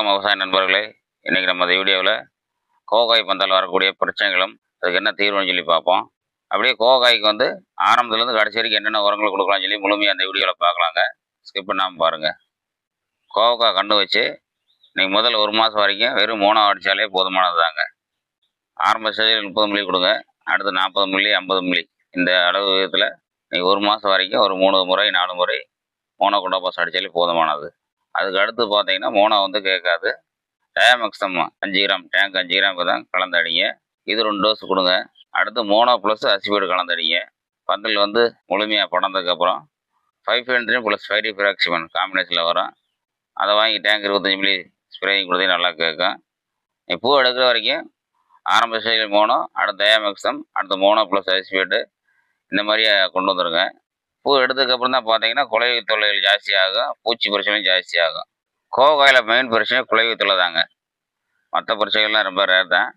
வணக்கம் விவசாய நண்பர்களே. இன்றைக்கி நம்ம இந்த வீடியோவில் கோகாய் பந்தால் வரக்கூடிய பிரச்சனைகளும் அதுக்கு என்ன தீர்வுன்னு சொல்லி பார்ப்போம். அப்படியே கோகாய்க்கு வந்து ஆரம்பத்துலேருந்து கடைசி வரைக்கும் என்னென்ன உரங்கள் கொடுக்கலாம்னு சொல்லி முழுமையாக அந்த வீடியோவில் பார்க்கலாங்க. ஸ்கிப் பண்ணாமல் பாருங்கள் கோவக்காய் கண்டு வச்சு நீங்கள் முதல்ல ஒரு மாதம் வரைக்கும் வெறும் மூணாக அடித்தாலே போதுமானது தாங்க ஆரம்ப ஸ்டேஜில் முப்பது மில்லி கொடுங்க அடுத்து நாற்பது மில்லி ஐம்பது மில்லி. இந்த அளவு விதத்தில் நீங்கள் ஒரு மாதம் வரைக்கும் ஒரு மூணு முறை நாலு முறை மோனோ குண்டோபாஸ் அடித்தாலே போதுமானது. அதுக்கு அடுத்து பார்த்தீங்கன்னா மோனோ வந்து கேட்காது. டயமக்ஸம் அஞ்சு கிராம் டேங்க் அஞ்சு கிராம் தான் கலந்தடிங்க. இது ரெண்டு டோஸ் கொடுங்க. அடுத்து மோனோ ப்ளஸ் அசிபேடு கலந்தடிங்க. பந்தல் வந்து முழுமையாக படந்ததுக்கப்புறம் ஃபைவ் ஹண்ட்ரட் ப்ளஸ் ஃபைவ் ஃபிராக்சிமன் காம்பினேஷனில் வரும். அதை வாங்கி டேங்க் இருபத்தஞ்சி மில்லி ஸ்ப்ரேயிங் கொடுத்தீங்க நல்லா கேட்கும். நீ பூ எடுக்கிற வரைக்கும் ஆரம்ப ஸ்டேஜில் மோனோ அடுத்து டயாமெக்ஸம் அடுத்து மோனோ ப்ளஸ் அசிபேட்டு இந்த மாதிரி கொண்டு வந்துருங்க. பூ எடுத்ததுக்கப்புறம் தான் பார்த்தீங்கன்னா குலைவு தொல்லைகள் ஜாஸ்தியாகும். பூச்சி பிரச்சனையும் ஜாஸ்தியாகும். கோகாயில் மெயின் பிரச்சனை குலைவு தொல்லை தாங்க. மற்ற பிரச்சனைகள்லாம் ரொம்ப ரேர் தான்.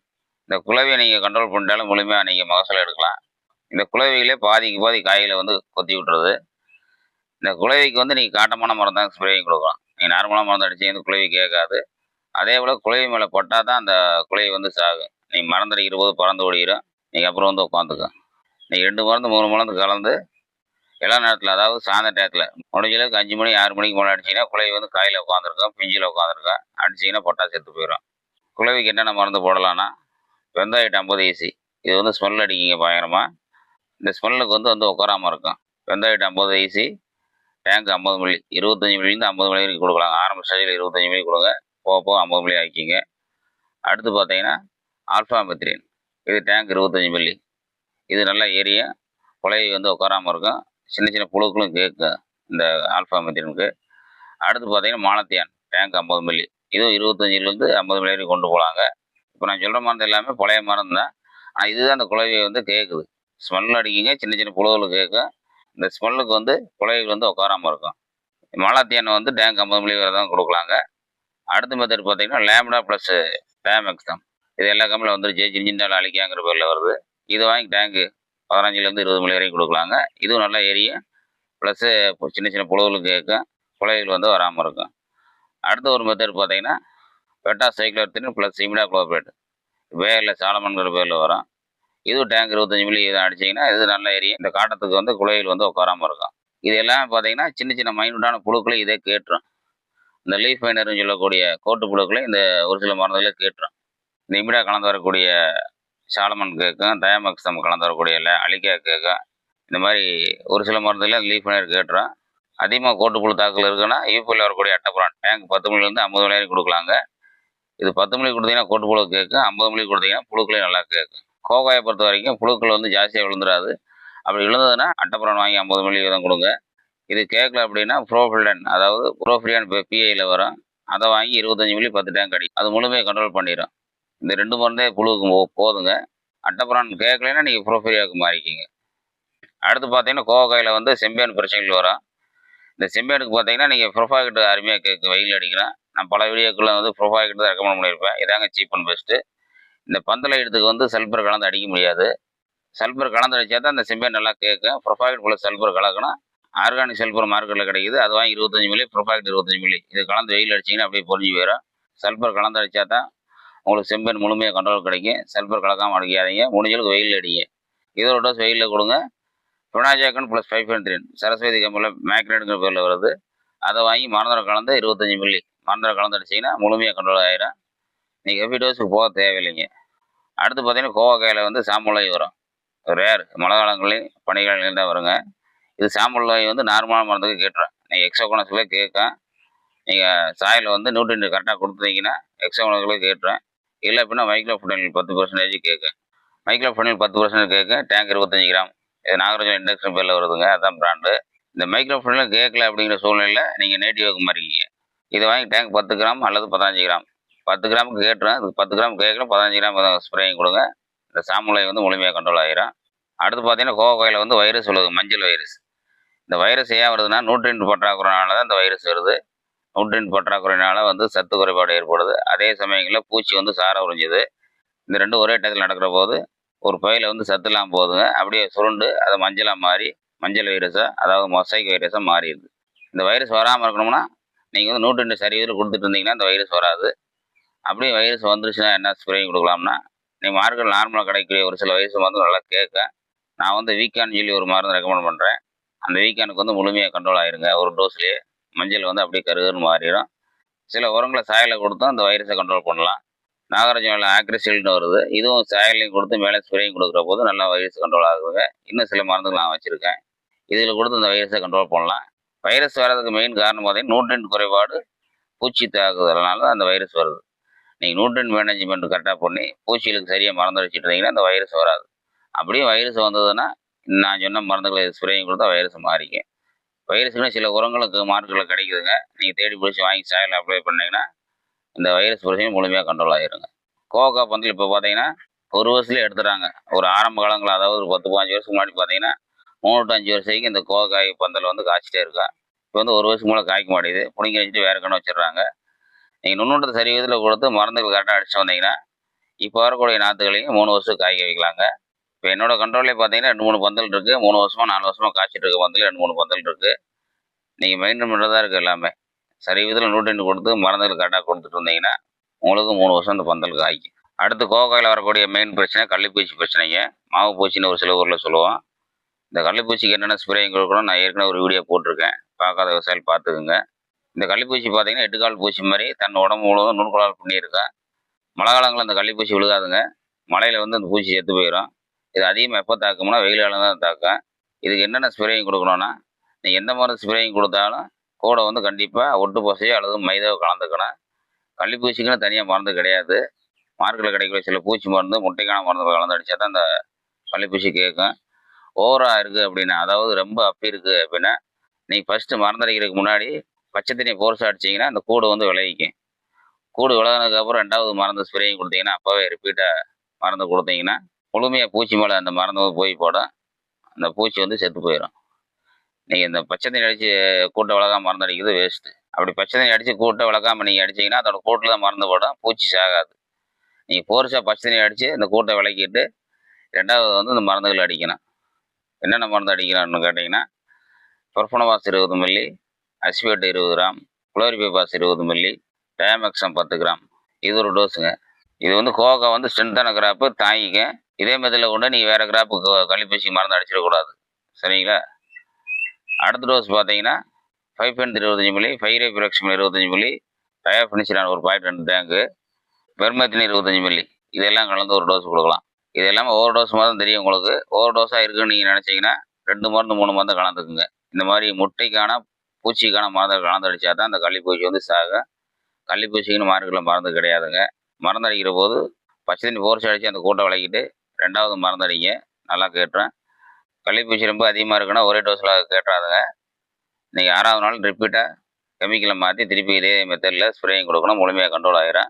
இந்த குலவியை நீங்கள் கண்ட்ரோல் பண்ணிட்டாலும் முழுமையாக நீங்கள் மகசூல் எடுக்கலாம். இந்த குலவிகளே பாதிக்கு பாதி காய்களை வந்து கொத்தி விட்டுறது இந்த குலவிக்கு வந்து நீங்கள் காட்டமான மரம் தான் ஸ்ப்ரேயிங் கொடுக்கலாம். நீங்கள் நார்மலாக மருந்து அடிச்சு இந்த குலவி கேட்காது. அதே போல் குலவி மேலே பட்டால் தான் அந்த குலவி வந்து சாகும். நீங்கள் மறந்தடிக்கிற போது பறந்து ஓடிடும் நீங்கள் அப்புறம் வந்து உட்காந்துக்க நீங்கள் ரெண்டு மருந்து மூணு மருந்து கலந்து எல்லா நேரத்தில் அதாவது சாயந்தர நேரத்தில் முடிஞ்ச அளவுக்கு அஞ்சு மணி ஆறு மணிக்கு மேலே அடிச்சிங்கன்னா குழவி வந்து காயில் உட்காந்துருக்கோம் பிஞ்சில் உட்காந்துருக்கோம் அடிச்சிங்கன்னா பொட்டா செத்து போயிடும் குழவிக்கு என்னென்ன மருந்து போடலான்னா வெந்தாயிட்டு ஐம்பது ஏசி இது வந்து ஸ்மெல் அடிக்கிங்க பயங்கரமாக இந்த ஸ்மெல்லுக்கு வந்து வந்து உட்காராமல் இருக்கும். வெந்தாயிட்டு ஐம்பது ஏசி டேங்க் ஐம்பது மில்லி இருபத்தஞ்சி மில்லிலேருந்து ஐம்பது மில்லி வரைக்கும் கொடுக்கலாம். ஆரம்ப ஸ்டேஜில் இருபத்தஞ்சி மில்லி கொடுங்க. போக போக ஐம்பது மில்லி ஆக்கிங்க அடுத்து பார்த்தீங்கன்னா ஆல்ஃபா மெத்ரின் இது டேங்க் இருபத்தஞ்சி மில்லி இது நல்லா ஏரியா குலையை வந்து உட்காராமல் இருக்கும். சின்ன சின்ன புழுக்களும் கேட்கும் இந்த ஆல்ஃபா மெத்தினுக்கு அடுத்து பார்த்தீங்கன்னா மாலத்தியான். டேங்க் ஐம்பது மில்லி இதுவும் இருபத்தஞ்சிலேருந்து ஐம்பது மில்லி வரைக்கும் கொண்டு போகலாங்க. இப்போ நான் சொல்கிற மருந்து எல்லாமே பழைய மருந்து தான். ஆனால் இதுதான் அந்த குலவியை வந்து கேட்குது ஸ்மெல் அடிக்குங்க சின்ன சின்ன புழுகள் கேட்கும் இந்த ஸ்மெல்லுக்கு வந்து குழவைகள் வந்து உட்காராமல் இருக்கும். மாலாத்தியானை வந்து டேங்க் ஐம்பது மில்லி வரை தான் கொடுக்கலாங்க. அடுத்த மெத்தட் பார்த்தீங்கன்னா லேம்டா ப்ளஸ் டேம் எக்ஸாம் இது எல்லா கம்பெனியில் வந்துருச்சு. ஜிஞ்சின்டால் அழிக்காங்கிற பேரில் வருது. இது வாங்கி டேங்கு பதினஞ்சுலேருந்து இருபது மணி வரைக்கும் கொடுக்கலாங்க. இதுவும் நல்லா எரியும் ப்ளஸ்ஸு சின்ன சின்ன புழுகளுக்கு கேட்கும் குலைகள் வந்து வராமல் இருக்கும். அடுத்த ஒரு மெத்தட் பார்த்தீங்கன்னா பெட்டா சைக்ளோத்தின் ப்ளஸ் சிமிடா குளோபேட் பேரில் சாலமன்கிற பேரில் வரும். இதுவும் டேங்க் இருபத்தஞ்சி மில்லி இதை அடிச்சிங்கன்னா இது நல்லா எரியும் இந்த காட்டத்துக்கு வந்து குலைகள் வந்து உட்காராமல் இருக்கும். இது எல்லாமே பார்த்தீங்கன்னா சின்ன சின்ன மைனூட்டான புழுக்களை இதே கேட்டுரும். இந்த லீஃப் ஃபைனர்னு சொல்லக்கூடிய கோட்டு புழுக்களை இந்த ஒரு சில மருந்துகளை கேட்டுரும். இந்த இமிடா கலந்து வரக்கூடிய சாலமன் கேட்கும் டயமக்ஸம் கலந்து வரக்கூடிய இல்லை அழிக்கா கேட்கும் இந்த மாதிரி ஒரு சில மருந்துல லீஃப் நேர் கேட்டுரும் அதிகமாக கோட்டுப்புழு தாக்கல் இருக்குன்னா யூபியில் வரக்கூடிய அட்டப்புறான் டேங்க் பத்து மணிலேருந்து ஐம்பது மணி வரைக்கும் கொடுக்கலாங்க. இது பத்து மணிக்கு கொடுத்தீங்கன்னா கோட்டுப்புழு கேட்கும் ஐம்பது மணிக்கு கொடுத்தீங்கன்னா புழுக்களே நல்லா கேட்கும் கோகாயை பொறுத்த வரைக்கும் புழுக்கள் வந்து ஜாஸ்தியாக விழுந்துடாது. அப்படி விழுந்ததுன்னா அட்டப்புறம் வாங்கி ஐம்பது மணி தான் கொடுங்க. இது கேட்கல அப்படின்னா ப்ரோஃபில்டன் அதாவது ப்ரோஃபிலியான் பிஐயில் வரும். அதை வாங்கி இருபத்தஞ்சி மில்லி பத்து டேங்க் அடி அது முழுமையாக கண்ட்ரோல் பண்ணிடும் இந்த ரெண்டு மருந்தே புழுவுக்கு போ- போதுங்க. அட்டப்புறான் கேட்கலைன்னா நீங்கள் ப்ரோஃபீரியாவுக்கு மாறிக்கிங்க. அடுத்து பார்த்தீங்கன்னா கோவக்காயில் வந்து செம்பியான் பிரச்சனைகள் வரும். இந்த செம்பியானுக்கு பார்த்தீங்கன்னா நீங்கள் ப்ரொஃபாகிட் அருமையாக கேட்கும் வெயில் அடிக்கிறேன் நான் பல வீடியோக்குள்ள வந்து ப்ரொஃபாகிட் தான் ரெக்கமெண்ட் பண்ணியிருப்பேன். இதாங்க சீப் அண்ட் பெஸ்ட்டு இந்த பந்தலை இடத்துக்கு வந்து சல்பர் கலந்து அடிக்க முடியாது. சல்பர் கலந்து அடிச்சா தான் இந்த செம்பியான் நல்லா கேட்கும். ப்ரொஃபாகிட் ப்ளஸ் சல்பர் கலக்கணும். ஆர்கானிக் சல்பர் மார்க்கெட்டில் கிடைக்குது. அது வாங்கி இருபத்தஞ்சி மில்லி ப்ரொஃபாகிட் இருபத்தஞ்சி மில்லி இது கலந்து வெயில் அடிச்சிங்கன்னா அப்படியே பொறிஞ்சு போயிடும் சல்பர் கலந்து அடிச்சா தான் உங்களுக்கு செம்பன் முழுமையாக கண்ட்ரோல் கிடைக்கும். சல்பர் கலக்காமல் அடிக்காதீங்க முடிஞ்சளவுக்கு வெயில் அடிங்க. இதோட டோஸ் வெயிலில் கொடுங்க. பினாஜாக்கன் ப்ளஸ் ஃபைவ் ஹண்ட்ரட் சரஸ்வதி கம்பெனியில் மேக்னேட்டுங்கிற பேரில் வருது. அதை வாங்கி மறந்துட கலந்து இருபத்தஞ்சி மில்லி மறந்துட கலந்து அடிச்சிங்கன்னா முழுமையாக கண்ட்ரோல் ஆகிடும் நீங்கள் ஹெவி டோஸுக்கு போக தேவையில்லைங்க. அடுத்து பார்த்தீங்கன்னா கோவக்காயில் வந்து சாம்பல் நோய் வரும். ரேர் மழை காலங்களையும் பனிகாலங்களையும் தான் வருங்க. இது சாம்பல் நோய் வந்து நார்மலான மருந்துக்கு கேட்டுரும் நீங்கள் எக்ஸோகோனஸில் கேட்கும் நீங்கள் சாயில் வந்து நியூட்ரியன் கரெக்டாக கொடுத்தீங்கன்னா எக்ஸோகோனஸில் கேட்டுரும் இல்லை அப்படின்னா மைக்ரோ ஃபுடனில் பத்து பர்சன்டேஜ் கேட்கும் மைக்ரோ ஃபுடனில் பத்து பர்சன்டேஜ் கேட்கும் டேங்க் இருபத்தஞ்சி கிராம் இது நாகராஜன் இண்டக்ஷன் பேரில் வருதுங்க அதான் பிராண்டு இந்த மைக்ரோ ஃபுடனில் கேட்கல அப்படிங்கிற சூழ்நிலையில் நீங்கள் நேட்டிவாக்கு மாறிக்கிங்க. இதை வாங்கி டேங்க் பத்து கிராம் அல்லது பதினஞ்சு கிராம் பத்து கிராமுக்கு கேட்டுரும் அதுக்கு பத்து கிராம் கேட்கல பதினஞ்சு கிராம் ஸ்ப்ரேயும் கொடுங்க. இந்த சாமுலை வந்து முழுமையாக கண்ட்ரோல் ஆகிரும் அடுத்து பார்த்தீங்கன்னா கோவக்காயில் வந்து வைரஸ் உள்ளது மஞ்சள் வைரஸ் இந்த வைரஸ் ஏன் வருதுன்னா நியூட்ரியன்ட் பற்றாக்குறைனால தான் இந்த வைரஸ் வருது. நியூட்ரின் பற்றாக்குறையினால வந்து சத்து குறைபாடு ஏற்படுது. அதே சமயங்களில் பூச்சி வந்து சார உறிஞ்சுது. இந்த ரெண்டும் ஒரே டயத்தில் நடக்கிற போது ஒரு பயில வந்து சத்துலாம் போதுங்க அப்படியே சுருண்டு அதை மஞ்சளாக மாறி மஞ்சள் வைரஸாக அதாவது மொசைக் வைரஸாக மாறிடுது. இந்த வைரஸ் வராமல் இருக்கணும்னா நீங்கள் வந்து நூற்றி ரெண்டு சதவீதம் கொடுத்துட்டு இருந்தீங்கன்னா அந்த வைரஸ் வராது. அப்படியே வைரஸ் வந்துருச்சுன்னா என்ன ஸ்ப்ரே கொடுக்கலாம்னா நீங்கள் மார்க்கெட் நார்மலாக கிடைக்கக்கூடிய ஒரு சில வைரஸ் வந்து நல்லா கேட்க. நான் வந்து வீக்கான்னு சொல்லி ஒரு மருந்து ரெக்கமெண்ட் பண்ணுறேன் அந்த வீக்கானுக்கு வந்து முழுமையாக கண்ட்ரோல் ஆயிருங்க ஒரு டோஸ்லேயே மஞ்சள் வந்து அப்படியே கருகருன்னு மாறிடும். சில உரங்களை சாயலை கொடுத்தும் அந்த வைரஸை கண்ட்ரோல் பண்ணலாம். நாகராஜன் ஆக்ரிசில்னு வருது. இதுவும் சாயலையும் கொடுத்து மேலே ஸ்ப்ரேயும் கொடுக்குற போது நல்லா வைரஸ் கண்ட்ரோல் ஆகுதுங்க. இன்னும் சில மருந்துகள் நான் வச்சுருக்கேன். இதில் கொடுத்து அந்த வைரஸை கண்ட்ரோல் பண்ணலாம். வைரஸ் வர்றதுக்கு மெயின் காரணம் பார்த்தீங்கன்னா நியூட்ரன் குறைபாடு பூச்சி தாக்குதல்னால அந்த வைரஸ் வருது. நீங்கள் நியூட்ரன் மேனேஜ்மெண்ட் கரெக்டாக பண்ணி பூச்சிகளுக்கு சரியாக மருந்து அடிச்சிட்ருந்தீங்கன்னா அந்த வைரஸ் வராது. அப்படியே வைரஸ் வந்ததுன்னா நான் சொன்ன மருந்துகளை ஸ்ப்ரேயும் கொடுத்தா வைரஸ் மாறிக்கும். வைரஸுக்குன்னு சில உரங்களுக்கு மார்க்கெட்டில் கிடைக்குதுங்க. நீங்கள் தேடி பிடிச்சி வாங்கி சாயல் அப்ளை பண்ணிங்கன்னா இந்த வைரஸ் பிரச்சனை முழுமையாக கண்ட்ரோல் ஆகிருங்க கோகா பந்தல் இப்போ பார்த்தீங்கன்னா ஒரு வருஷத்துலேயே எடுத்துட்டாங்க. ஒரு ஆரம்ப காலங்கள் அதாவது ஒரு பத்து பாஞ்சு வருஷத்துக்கு முன்னாடி பார்த்தீங்கன்னா மூணு டு அஞ்சு வருஷத்துக்கு இந்த கோகாய் பந்தல் வந்து காய்ச்சிட்டே இருக்கா. இப்போ வந்து ஒரு வருஷம் மூலம் காய்க்க மாட்டேங்குது. பிடிங்கி வச்சுட்டு வேற கண்ணு வச்சிடுறாங்க. நீங்கள் நுண்ணுண்டத்தை சரி விதத்தில் கொடுத்து மருந்துகள் கரெக்டாக அடிச்சு வந்தீங்கன்னா இப்போ வரக்கூடிய நாற்றுகளையும் மூணு வருஷம் காய்க்க வைக்கலாங்க. இப்போ என்னோட கண்ட்ரோல்லே பார்த்தீங்கன்னா ரெண்டு மூணு பந்தல் இருக்குது மூணு வருஷமா நாலு வருஷமாக காய்ச்சிட்டு இருக்க பந்தல் ரெண்டு மூணு பந்தல் இருக்குது நீங்கள் மெயின்டைன் பண்ணுறதா இருக்குது எல்லாமே. சரி விதத்தில் நூற்றி கொடுத்து மருந்துகள் கரெக்டாக கொடுத்துட்டு வந்தீங்கன்னா உங்களுக்கு மூணு வருஷம் அந்த பந்தல் காய்க்கும். அடுத்து கோகாயில் வரக்கூடிய மெயின் பிரச்சனை கள்ளிப்பூச்சி பிரச்சனைங்க. மாவு பூச்சின்னு ஒரு சில ஊரில் சொல்லுவோம். இந்த கள்ளிப்பூச்சிக்கு என்னென்ன ஸ்ப்ரேயிங் கொடுக்கணும் நான் ஏற்கனவே ஒரு வீடியோ போட்டிருக்கேன். பார்க்காத விவசாயிகள் பார்த்துக்குங்க. இந்த கள்ளிப்பூச்சி பார்த்தீங்கன்னா எட்டுக்கால் பூச்சி மாதிரி தன் உடம்பு முழுவதும் நுண்குழால் பண்ணியிருக்கேன் மழை காலங்களில் அந்த கள்ளிப்பூச்சி விழுகாதுங்க. மழையில் வந்து அந்த பூச்சி செத்து போயிடும் இது அதிகமாக எப்போ தாக்கும்னா வெயில் காலம் தான் தாக்கும். இதுக்கு என்னென்ன ஸ்ப்ரேயிங் கொடுக்கணும்னா நீங்கள் எந்த மருந்து ஸ்ப்ரேயிங் கொடுத்தாலும் கூட வந்து கண்டிப்பாக ஒட்டு பசையோ அல்லது மைதாவோ கலந்துக்கணும். கள்ளிப்பூச்சிக்குன்னு தனியாக மருந்து கிடையாது. மார்க்கெட்டில் கிடைக்கிற சில பூச்சி மருந்து முட்டைக்கான மருந்து கலந்து அடித்தா தான் அந்த கள்ளிப்பூச்சி கேட்கும். ஓவராக இருக்குது அப்படின்னா அதாவது ரொம்ப அப்பி இருக்குது அப்படின்னா நீங்கள் ஃபஸ்ட்டு மருந்தடிக்கிறதுக்கு முன்னாடி பச்சை தண்ணியை போர்ஸாக அடிச்சிங்கன்னா அந்த கூடு வந்து விளைவிக்கும். கூடு விளையானதுக்கப்புறம் ரெண்டாவது மருந்து ஸ்ப்ரேயும் கொடுத்தீங்கன்னா அப்போவே ரிப்பீட்டாக மருந்து கொடுத்தீங்கன்னா முழுமையாக பூச்சி மேலே அந்த மருந்து போய் போடும் அந்த பூச்சி வந்து செத்து போயிடும் நீங்கள் இந்த பச்சை தண்ணி அடித்து கூட்டை விளக்காம மருந்து அடிக்கிறது வேஸ்ட்டு அப்படி பச்சை தண்ணி அடித்து கூட்டை விளக்காம நீங்கள் அடிச்சீங்கன்னா அதோட கூட்டில் தான் மருந்து போடும் பூச்சி சாகாது. நீங்கள் போர்ஸாக பச்சை தண்ணி அடித்து அந்த கூட்டை விளக்கிட்டு ரெண்டாவது வந்து இந்த மருந்துகள் அடிக்கணும். என்னென்ன மருந்து அடிக்கணும்னு கேட்டிங்கன்னா பர்ஃபனவாஸ் இருபது மில்லி அஸ்பேட் இருபது கிராம் குளோரிபேபாஸ் இருபது மில்லி டயமெக்ஸம் பத்து கிராம். இது ஒரு டோஸுங்க இது வந்து கோகா வந்து ஸ்ட்ரென்த்தான கிராப்பு தாங்கிக்க இதே மெத்தடில் கொண்டு நீங்கள் வேறு கிராப்புக்கு கழிப்பூசி மருந்து அடிச்சிடக்கூடாது சரிங்களா? அடுத்த டோஸ் பார்த்தீங்கன்னா ஃபைவ் பாயிண்ட் இருபத்தஞ்சி மில்லி ஃபைவ் பிரக்ஷம் இருபத்தஞ்சி மில்லி டயாஃபினிஷிலான ஒரு பாயிண்ட் ரெண்டு டேங்கு பெர்மத்தின் இருபத்தஞ்சி மில்லி இதெல்லாம் கலந்து ஒரு டோஸ் கொடுக்கலாம். இது எல்லாமே ஓவர் டோஸ் மாதிரி தெரியும் உங்களுக்கு. ஓவர் டோஸாக இருக்குன்னு நீங்கள் நினச்சிங்கன்னா ரெண்டு மருந்து மூணு மருந்து கலந்துக்குங்க. இந்த மாதிரி முட்டைக்கான பூச்சிக்கான மருந்து கலந்து அடித்தா தான் அந்த கள்ளிப்பூச்சி வந்து சாகும் கள்ளிப்பூச்சிக்குன்னு மார்க்கெட்டில் மருந்து கிடையாதுங்க. மருந்து அடிக்கிற போது பச்சை தண்ணி போர்ச்சி அடித்து அந்த கூட்டை விளக்கிட்டு ரெண்டாவது மருந்து நல்லா கேட்டுறேன். கள்ளிப்பூச்சி ரொம்ப அதிகமாக இருக்குன்னா ஒரே டோஸில் கேட்டுறாதுங்க. நீங்கள் ஆறாவது நாள் ரிப்பீட்டாக கெமிக்கலை மாற்றி திருப்பி இதே மெத்தடில் ஸ்ப்ரேயும் கொடுக்கணும். முழுமையாக கண்ட்ரோல் ஆகிடும்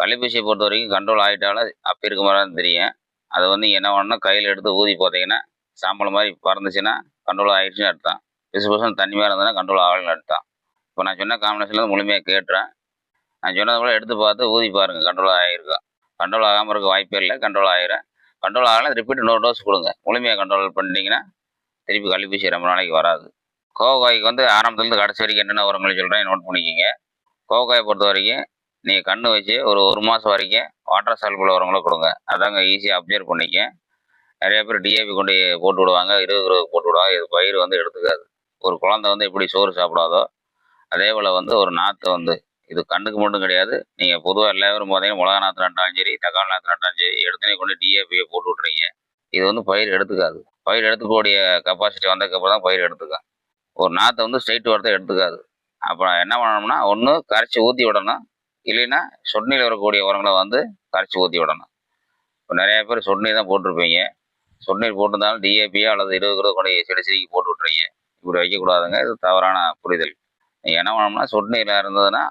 கள்ளிப்பூச்சியை பொறுத்த வரைக்கும் கண்ட்ரோல் ஆகிட்டாலும் அப்போ இருக்க மாதிரி தான் தெரியும். அது வந்து என்ன வேணும்னா கையில் எடுத்து ஊதி பார்த்தீங்கன்னா சாம்பல் மாதிரி பறந்துச்சுன்னா கண்ட்ரோல் ஆகிடுச்சுன்னு அர்த்தம். பிசு பர்சன்ட் தண்ணி மேலே இருந்ததுன்னா கண்ட்ரோல் ஆகலன்னு அர்த்தம். இப்போ நான் சொன்ன காம்பினேஷனில் முழுமையாக கேட்டுறேன். நான் சொன்னது கூட எடுத்து பார்த்து ஊதி பாருங்கள் கண்ட்ரோல் ஆகிருக்கும் கண்ட்ரோல் ஆகாமல் இருக்க வாய்ப்பே இல்லை. கண்ட்ரோல் ஆகிரும் கண்ட்ரோல் ஆகலாம் ரிப்பீட் இன்னொரு டோஸ் கொடுங்க. முழுமையாக கண்ட்ரோல் பண்ணிட்டீங்கன்னா திருப்பி கள்ளிப்பூச்சி ரொம்ப நாளைக்கு வராது. கோவக்காய்க்கு வந்து ஆரம்பத்துலேருந்து கடைசி வரைக்கும் என்னென்ன உரங்களை சொல்கிறேன் நோட் பண்ணிக்கிங்க. கோவக்காயை பொறுத்த வரைக்கும் நீங்கள் கண்ணு வச்சு ஒரு ஒரு மாதம் வரைக்கும் வாட்டர் சால்புள்ள உரங்களை கொடுங்க. அதாங்க ஈஸியாக அப்சர்வ் பண்ணிக்க. நிறைய பேர் டிஏபி கொண்டு போட்டு விடுவாங்க. இருபது இருபது போட்டு விடுவாங்க. இது பயிர் வந்து எடுத்துக்காது. ஒரு குழந்தை வந்து எப்படி சோறு சாப்பிடாதோ அதே போல் வந்து ஒரு நாற்று வந்து இது கண்ணுக்கு மட்டும் கிடையாது. நீங்கள் பொதுவாக எல்லாரும் பார்த்தீங்கன்னா மிளகா நாற்று நட்டாலும் சரி தக்காளி நாற்று நட்டாலும் சரி எடுத்துனே கொண்டு டிஏபியை போட்டு விட்றீங்க இது வந்து பயிர் எடுத்துக்காது. பயிர் எடுத்துக்கூடிய கெப்பாசிட்டி வந்ததுக்கப்புறம் தான் பயிர் எடுத்துக்கா ஒரு நாற்றை வந்து ஸ்ட்ரைட் வரத்தை எடுத்துக்காது. அப்புறம் என்ன பண்ணணும்னா ஒன்று கரைச்சி ஊற்றி விடணும். இல்லைன்னா சொட்னியில் வரக்கூடிய உரங்களை வந்து கரைச்சி ஊற்றி விடணும். இப்போ நிறைய பேர் சொட்னி தான் போட்டிருப்பீங்க. சொட்நீர் போட்டிருந்தாலும் டிஏபியோ அல்லது இருபது கிலோ கொண்டு செடி செடிக்கு போட்டு விட்றீங்க இப்படி வைக்கக்கூடாதுங்க. இது தவறான புரிதல். நீங்கள் என்ன பண்ணணும்னா சொட்நீரில் இருந்ததுன்னா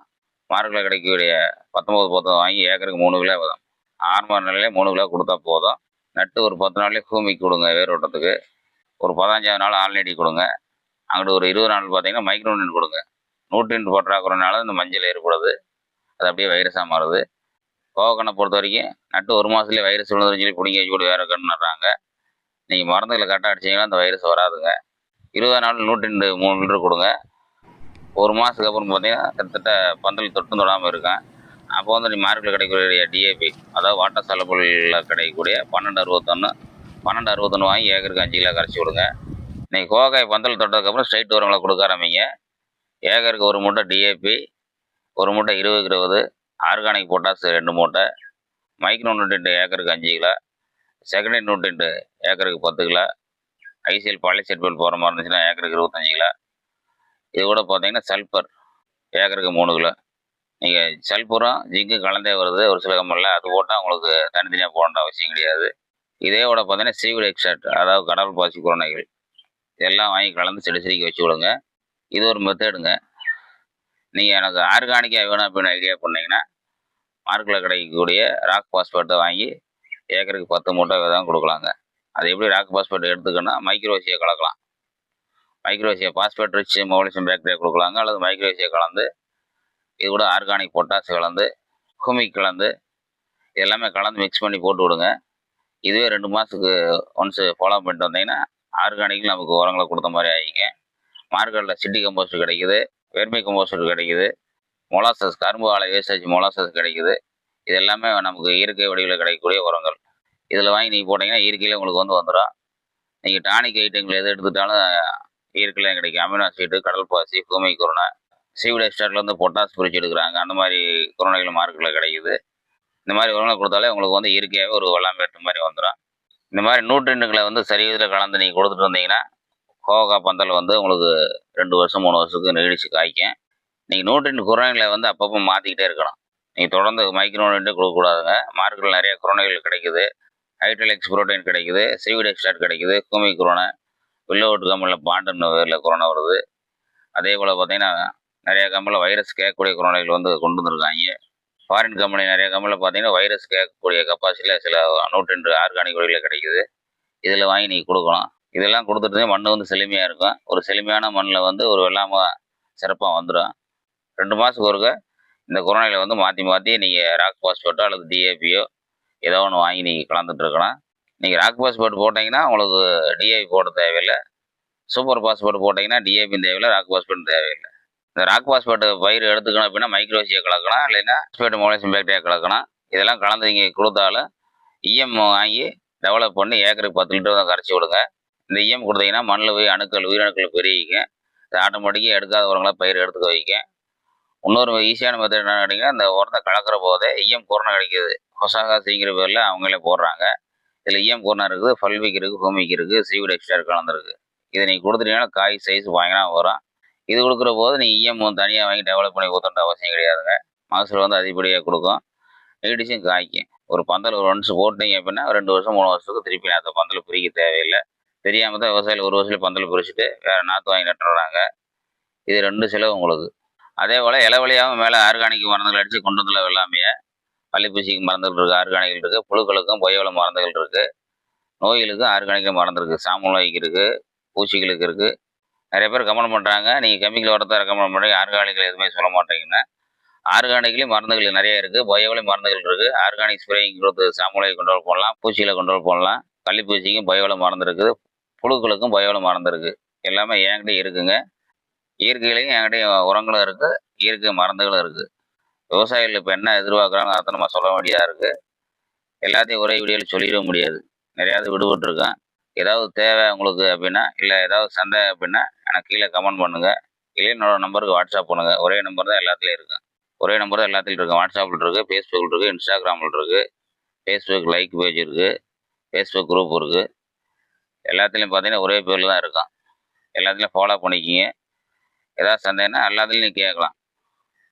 மார்க்கில் கிடைக்கக்கூடிய பத்தொம்பது பத்தம் வாங்கி ஏக்கருக்கு மூணு கிலோ வரும் ஆரம்ப நிலையிலே மூணு கிலோ கொடுத்தா போதும். நட்டு ஒரு பத்து நாள்லேயே பூமிக்கு கொடுங்க வேரோட்டத்துக்கு ஒரு பதினஞ்சாவது நாள் ஆல்நெடி கொடுங்க. அங்கிட்டு ஒரு இருபது நாள் பார்த்தீங்கன்னா மைக்ரோனின் கொடுங்க. நூற்றின் பற்றாக்குறனால இந்த மஞ்சள் ஏற்படுது. அது அப்படியே வைரஸாக மாறுது. கோவக்கண்ணை பொறுத்த வரைக்கும் நட்டு ஒரு மாதத்துலேயே வைரஸ் விழுந்துன்னு சொல்லி பிடிங்கி வச்சு கூட வேறு கண்ணுறாங்க நீங்கள் மருந்துகளை கரெக்டாக அடிச்சிங்கன்னா அந்த வைரஸ் வராதுங்க. இருபது நாள் நூற்றி ரெண்டு மூணு லிட்டர் கொடுங்க. ஒரு மாதத்துக்கு அப்புறம் பார்த்தீங்கன்னா கிட்டத்தட்ட பந்தல் தொட்டும் தொடாமல் இருக்கேன். அப்போ வந்து நீ மார்க்கெட்டில் கிடைக்கக்கூடிய டிஏபி அதாவது வாட்டர் சலபுளில் கிடைக்கக்கூடிய பன்னெண்டு அறுபத்தொன்று பன்னெண்டு அறுபத்தொன்று வாங்கி ஏக்கருக்கு அஞ்சு கிலோ கரைச்சி விடுங்க நீங்கள் கோகாய் பந்தல் தொட்டதுக்கப்புறம் ஸ்ட்ரைட் உரங்களை கொடுக்க ஆரம்பிங்க. ஏக்கருக்கு ஒரு மூட்டை டிஏபி ஒரு மூட்டை இருபது இருபது ஆர்கானிக் பொட்டாஸ் ரெண்டு மூட்டை மைக்ரோ நூட்ரெண்ட் ஏக்கருக்கு அஞ்சு கிலோ செகண்ட் நூட்ரெண்ட் ஏக்கருக்கு பத்து கிலோ ஐசிஎல் பாலிசெட்வெல் போகிற மாதிரி இருந்துச்சுன்னா ஏக்கருக்கு இருபத்தஞ்சு கிலோ இது கூட பார்த்தீங்கன்னா சல்பர். ஏக்கருக்கு மூணு கிலோ. நீங்கள் சல்புரம் ஜிங்கு கலந்தே வருது. ஒரு சில கம்பெனியில் அது போட்டால் உங்களுக்கு தனித்தனியாக போடணுன்ற அவசியம் கிடையாது. இதே கூட பார்த்தீங்கன்னா சீவிட் எக்ஸ்ட்ராக்ட் அதாவது கடல் பாசி குரணைகள். இதெல்லாம் வாங்கி கலந்து செடி செடிக்கு வச்சு விடுங்க. இது ஒரு மெத்தடுங்க. நீங்கள் எனக்கு ஆர்கானிக்காக வேணும் அப்படின்னு ஐடியா பண்ணிங்கன்னா மார்க்கில் கிடைக்கக்கூடிய ராக் பாஸ்பேட்டை வாங்கி ஏக்கருக்கு பத்து மூட்டை விதம் கொடுக்கலாங்க. அது எப்படி ராக் பாஸ்பேட் எடுத்துக்கன்னா மைக்ரோசியை கலக்கலாம். மைக்ரோசியா பாஸ்பேட் ரிச் மோலிசம் பேக்டீரியா கொடுக்கலாங்க. அல்லது மைக்ரோசியா கலந்து இது கூட ஆர்கானிக் பொட்டாசு கலந்து ஹூமிக் கலந்து இது எல்லாமே கலந்து மிக்ஸ் பண்ணி போட்டு விடுங்க. இதுவே ரெண்டு மாதத்துக்கு ஒன்ஸு ஃபாலோ பண்ணிட்டு வந்தீங்கன்னா ஆர்கானிக் நமக்கு உரங்களை கொடுத்த மாதிரி ஆகிங்க மார்க்கெட்டில் சிட்டி கம்போஸ்ட் கிடைக்குது வெர்மி கம்போஸ்ட் கிடைக்குது மொலாசஸ் கரும்பு ஆலை வேஸ்டேஜ் மொலாசஸ் கிடைக்குது. இது எல்லாமே நமக்கு இயற்கை வடிவில் கிடைக்கக்கூடிய உரங்கள். இதில் வாங்கி நீங்கள் போட்டிங்கன்னா இயற்கையில் உங்களுக்கு வந்து வந்துடும். நீங்கள் டானிக் ஐட்டங்கள் எது எடுத்துட்டாலும் இயற்கையிலையும் கிடைக்கும். அமினோ ஆசிட் கடல் பாசி பூமை குருணை சீவிட எக்ஸ்ட்ராக்ட்லேருந்து பொட்டாஸ் பிரித்து எடுக்கிறாங்க. அந்த மாதிரி குருணைகள் மார்க்கெட்டில் கிடைக்குது. இந்த மாதிரி உரங்களை கொடுத்தாலே உங்களுக்கு வந்து இயற்கையாகவே ஒரு வெள்ளாமை மாதிரி வந்துடும் இந்த மாதிரி நூற்றெண்டுகளை வந்து சரி கலந்து நீங்கள் கொடுத்துட்டு வந்தீங்கன்னா கோவக்கா பந்தல் வந்து உங்களுக்கு ரெண்டு வருஷம் மூணு வருஷத்துக்கு நீடிச்சு காய்க்கும். நீங்கள் நூற்றெண்டு குரணைகளை வந்து அப்பப்போ மாற்றிக்கிட்டே இருக்கணும். நீங்கள் தொடர்ந்து மைக்ரோனிட்டு கொடுக்கக்கூடாதுங்க மார்க்கெட்டில் நிறைய குரணைகள் கிடைக்குது. ஹைட்ரலெக்ஸ் புரோட்டீன் கிடைக்குது. சீவிட் எக்ஸ்ட்ராக்ட் கிடைக்குது. கூமி குரோனை. வில்லோவுட் கம்பெனியில் பாண்டுன்னு பேரில் கொரோனா வருது. அதே போல் பார்த்தீங்கன்னா நிறைய கம்பெனியில் வைரஸ் கேட்கக்கூடிய குரோனைகள் வந்து கொண்டு வந்திருக்காங்க. ஃபாரின் கம்பெனி நிறைய கம்பெனியில் பார்த்தீங்கன்னா வைரஸ் கேட்கக்கூடிய கப்பாசிட்டியில் சில நூற்றெண்டு ஆர்கானிக் வழியில் கிடைக்குது. இதில் வாங்கி நீங்கள் கொடுக்கணும் இதெல்லாம் கொடுத்துட்டு மண் வந்து செழுமையாக இருக்கும். ஒரு செழுமையான மண்ணில் வந்து ஒரு வெள்ளாமை சிறப்பாக வந்துடும் ரெண்டு மாதத்துக்கு ஒருக்க இந்த கொரோனாவில் வந்து மாற்றி மாற்றி நீங்கள் ராக் பாஸ்பேட்டோ அல்லது டிஏபியோ ஏதோ ஒன்று வாங்கி நீங்கள் கலந்துட்டுருக்கலாம் நீங்கள் ராக் பாஸ்போர்ட் போட்டிங்கன்னா உங்களுக்கு டிஏபி போட தேவையில்லை. சூப்பர் பாஸ்போர்ட் போட்டிங்கன்னா டிஏபி தேவையில்லை ராக் பாஸ்போர்ட் தேவையில்லை. இந்த ராக் பாஸ்போர்ட் பயிர் எடுத்துக்கணும் அப்படின்னா மைக்ரோசியை கலக்கணும் இல்லைன்னா பாஸ்பேட் மோலேசியம் பேக்டீரியா கலக்கணும் இதெல்லாம் கலந்து நீங்கள் கொடுத்தாலும் இஎம் வாங்கி டெவலப் பண்ணி ஏக்கருக்கு பத்து லிட்டர் தான் கரைச்சி விடுங்க. இந்த இஎம் கொடுத்தீங்கன்னா மண்ணில் போய் அணுக்கள் உயிரணுக்கள் பெருகிக்க இது ஆட்டோமேட்டிக்காக எடுக்காத உரங்களை பயிர் எடுத்துக்க வைக்க இன்னொரு ஈஸியான மெத்தட் என்ன கேட்டிங்கன்னா இந்த உரத்தை கலக்கிற போதே இஎம் குரணை கிடைக்கிது ஹொசாகாசிங்கிற பேரில் அவங்களே போடுறாங்க. இதில் இஎம் குரணை இருக்குது ஃபல்விக் இருக்குது ஹோமிக் இருக்குது சீவிட் எக்ஸ்ட்ரா கலந்துருக்கு இதை நீங்கள் கொடுத்துட்டீங்கன்னா காய் சைஸ் பயங்கரமாக வரும். இது கொடுக்குற போது நீங்கள் இஎம் தனியாக வாங்கி டெவலப் பண்ணி ஊற்றண்ட அவசியம் கிடையாதுங்க. மகசூல் வந்து அதிகப்படியாக கொடுக்கும். நீடிச்சும் காய்க்கும் ஒரு பந்தல் ஒரு ஒன்ஸ் போட்டீங்க அப்படின்னா ரெண்டு வருஷம் மூணு வருஷத்துக்கு திருப்பி அந்த பந்தல் பிரிக்க தேவையில்லை. தெரியாமல் தான் விவசாயிகள் ஒரு வருஷத்துல பந்தல் பிரிச்சுட்டு வேறு நாற்று வாங்கி நட்டுறாங்க இது ரெண்டு செலவு உங்களுக்கு. அதே போல் இலவழியாகவும் மேலே ஆர்கானிக் மருந்துகள் அடித்து கொண்டு வந்துள்ள வெள்ளாமையை பள்ளிப்பூச்சிக்கு மருந்துகள் இருக்குது ஆர்கானிக் இருக்குது புழுக்களுக்கும் பொய்வள மருந்துகள் இருக்குது நோய்களுக்கும் ஆர்கானிக் மருந்து இருக்குது சாமல் நோய்க்கு இருக்குது பூச்சிகளுக்கு இருக்குது நிறைய பேர் கமெண்ட் பண்ணுறாங்க நீங்கள் கெமிக்கல் உரத்தை ரெக்கமெண்ட் பண்ணுறீங்க ஆர்கானிக்கில் எதுவுமே சொல்ல மாட்டீங்கன்னா ஆர்கானிக்லேயும் மருந்துகள் நிறைய இருக்குது பயோவிலையும் மருந்துகள் இருக்குது ஆர்கானிக் ஸ்ப்ரேயிங் கொடுத்து சாமுலை கண்ட்ரோல் பண்ணலாம் பூச்சிகளை கண்ட்ரோல் பண்ணலாம். கள்ளிப்பூச்சிக்கும் பயோவில மருந்து இருக்குது புழுக்களுக்கும் பயோவில மருந்து இருக்குது எல்லாமே என்கிட்ட இருக்குங்க. இயற்கையிலையும் என்கிட்ட உரங்களும் இருக்குது இயற்கை மருந்துகளும் இருக்குது விவசாயிகள் இப்போ என்ன எதிர்பார்க்குறாங்க அதை நம்ம சொல்ல வேண்டியதாக இருக்குது எல்லாத்தையும் ஒரே வீடியோவில் சொல்லிட முடியாது. நிறையாவது விடுபட்டுருக்கேன். ஏதாவது தேவை உங்களுக்கு அப்படின்னா இல்லை ஏதாவது சந்தேகம் அப்படின்னா எனக்கு கீழே கமெண்ட் பண்ணுங்கள் இல்லை என்னோட நம்பருக்கு வாட்ஸ்அப் பண்ணுங்கள் ஒரே நம்பர் தான் எல்லாத்துலேயும் இருக்கும் ஒரே நம்பர் தான் எல்லாத்துலையும் இருக்கும் வாட்ஸ்அப்பில் இருக்குது ஃபேஸ்புக்கில் இருக்குது இன்ஸ்டாகிராமில் இருக்குது ஃபேஸ்புக் லைக் பேஜ் இருக்குது ஃபேஸ்புக் குரூப் இருக்குது எல்லாத்துலேயும் பார்த்தீங்கன்னா ஒரே பேரில் தான் இருக்கும் எல்லாத்துலேயும் ஃபாலோ பண்ணிக்கிங்க. ஏதாவது சந்தேகம்னா எல்லாத்துலேயும் நீங்கள் கேட்கலாம்.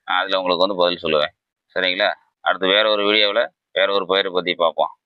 அதில் உங்களுக்கு வந்து பதில் சொல்லுவேன். சரிங்களா? அடுத்து வேற ஒரு வீடியோவில் வேறு ஒரு பயிரை பற்றி பார்ப்போம்.